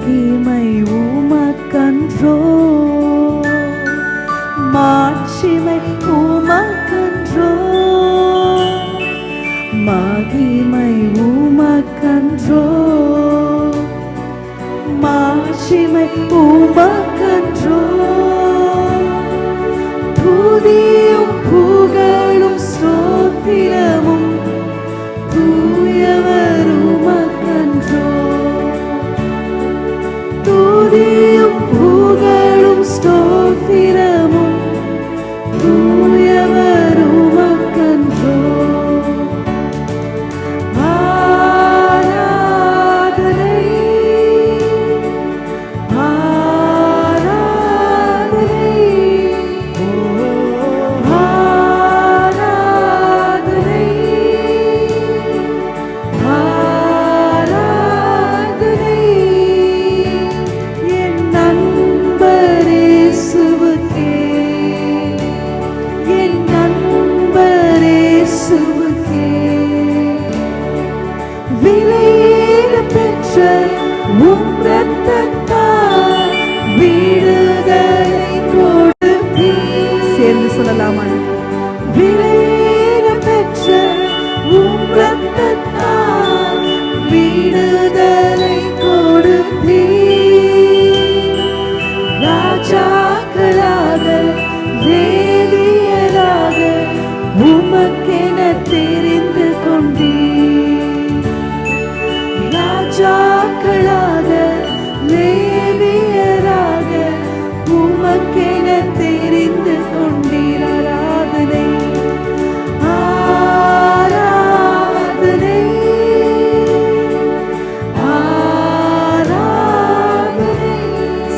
மகிமை உமக்கன்றோ. மாட்சிமை உமக்கன்றோ. மகிமை உமக்கன்றோ. மாட்சிமை உமக்கன்றோ.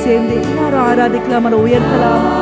சேர்ந்து எல்லாரும் ஆராதிக்கலாம் அதை உயர்த்தலாம்.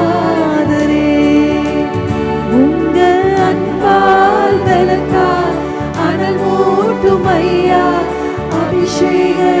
she is.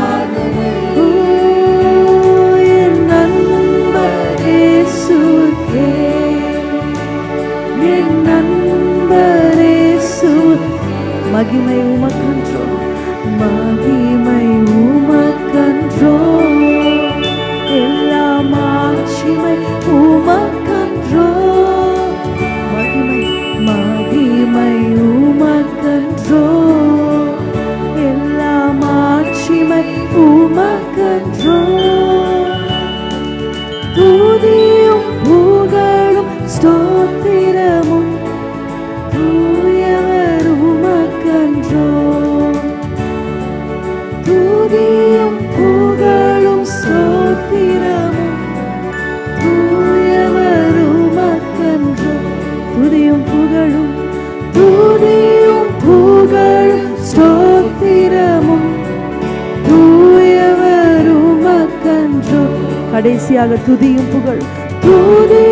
control. Maghimay umat control Kailaman siya may கடைசியாக துதியும் புகழ். துதியும்